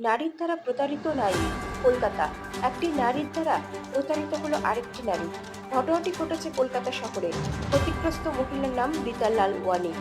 নারীর দ্বারা প্রতারিত নারী কলকাতা। একটি নারীর দ্বারা প্রতারিত হলো আরেকটি নারী। ঘটনাটি ঘটেছে কলকাতা শহরে। ক্ষতিগ্রস্ত মহিলার নাম রীতা লাল ওয়ানি।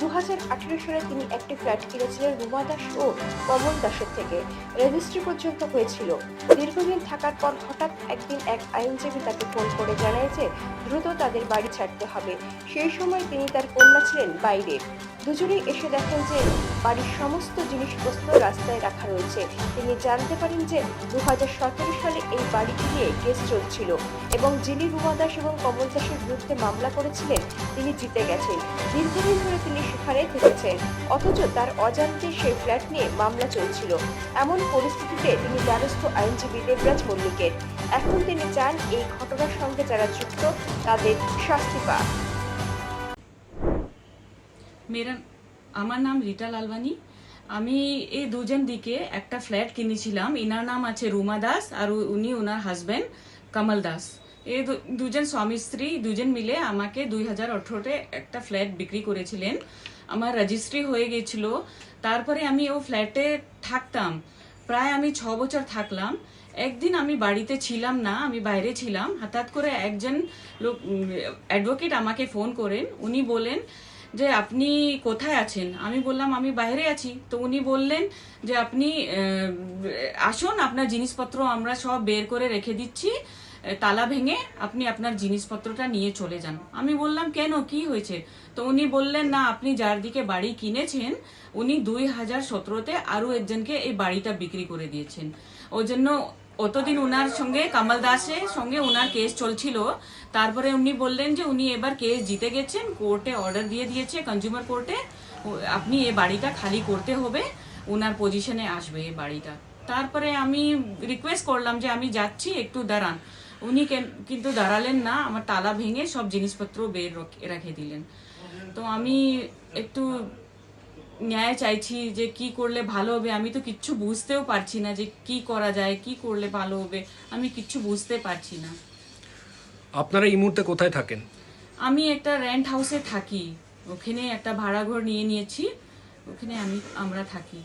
দু হাজার আঠেরো সালে তিনি একটি ফ্ল্যাট কিনেছিলেন রুমা দাস ও কমল দাসের থেকে। রেজিস্ট্রি পর্যন্ত হয়েছিল। দীর্ঘদিন থাকার পর হঠাৎ একদিন এক আইনজীবী তাকে ফোন করে জানায় যে, দ্রুত তাদের বাড়ি ছাড়তে হবে। সেই সময় তিনি তার কন্যা ছিলেন বাইরে। দুজনেই এসে দেখেন যে বাড়ির সমস্ত জিনিসপত্র রাস্তায় রাখা রয়েছে। তিনি জানতে পারেন যে দুহাজার সতেরো সালে এই বাড়িটি নিয়ে কেস চলছিল এবং যিনি রুমা দাস এবং কমল দাসের বিরুদ্ধে মামলা করেছিলেন, তিনি জিতে গেছেন। দীর্ঘদিন ধরে তিনি সেখানে থেকেছেন, অথচ তার অজান্তে সেই ফ্ল্যাট নিয়ে মামলা চলছিল। এমন পরিস্থিতিতে তিনি দ্বারস্থ আইনজীবী দেবরাজ মল্লিকের। এখন তিনি চান এই ঘটনার সঙ্গে যারা যুক্ত, তাদের শাস্তি পাক। মেরা আমার নাম রীতা লালবানি। আমি এই দুজন দিকে একটা ফ্ল্যাট কিনেছিলাম। ইনার নাম আছে রুমা দাস আর উনি ওনার হাজবেন্ড কমল দাস। এই দুজন স্বামী স্ত্রী দুজন মিলে আমাকে দুই হাজার আঠেরোতে একটা ফ্ল্যাট বিক্রি করেছিলেন। আমার রেজিস্ট্রি হয়ে গেছিল। তারপরে আমি ও ফ্ল্যাটে থাকতাম। প্রায় আমি ছ বছর থাকলাম। একদিন আমি বাড়িতে ছিলাম না, আমি বাইরে ছিলাম। হঠাৎ করে একজন লোক অ্যাডভোকেট আমাকে ফোন করেন। উনি বলেন যে আপনি কোথায় আছেন? আমি বললাম, আমি বাইরে আছি। তো উনি বললেন যে, আপনি আসুন, আপনার জিনিসপত্র আমরা সব বের করে রেখে দিচ্ছি। তালা ভেঙে আপনি আপনার জিনিসপত্রটা নিয়ে চলে যান। আমি বললাম, কেন? কি হয়েছে? তো উনি বললেন, না, আপনি যার দিকে বাড়ি কিনেছেন, উনি দুই হাজার সতেরোতে আরও একজনকে এই বাড়িটা বিক্রি করে দিয়েছেন। ওই জন্য অতদিন উনার সঙ্গে কামাল দাসের সঙ্গে উনার কেস চলছিল। তারপরে উনি বললেন যে উনি এবার কেস জিতে গেছেন, কোর্টে অর্ডার দিয়ে দিয়েছে কনজিউমার কোর্টে আপনি এ বাড়িটা খালি করতে হবে, উনার পজিশনে আসবে এ বাড়িটা। তারপরে আমি রিকোয়েস্ট করলাম যে আমি যাচ্ছি, একটু দাঁড়ান। উনি কেন- কিন্তু দাঁড়ালেন না, আমার তালা ভেঙে সব জিনিসপত্র বের রেখে দিলেন। তো আমি একটু ন্যায় চাইছি যে কি করলে ভালো হবে আমি তো কিচ্ছু বুঝতেও পারছি না যে কি করা যায় কি করলে ভালো হবে আমি কিচ্ছু বুঝতে পারছি না। আপনারা এই মুহূর্তে কোথায় থাকেন? আমি একটা রেন্ট হাউসে থাকি ওখানে একটা ভাড়া ঘর নিয়ে নিয়েছি ওখানে আমি আমরা থাকি।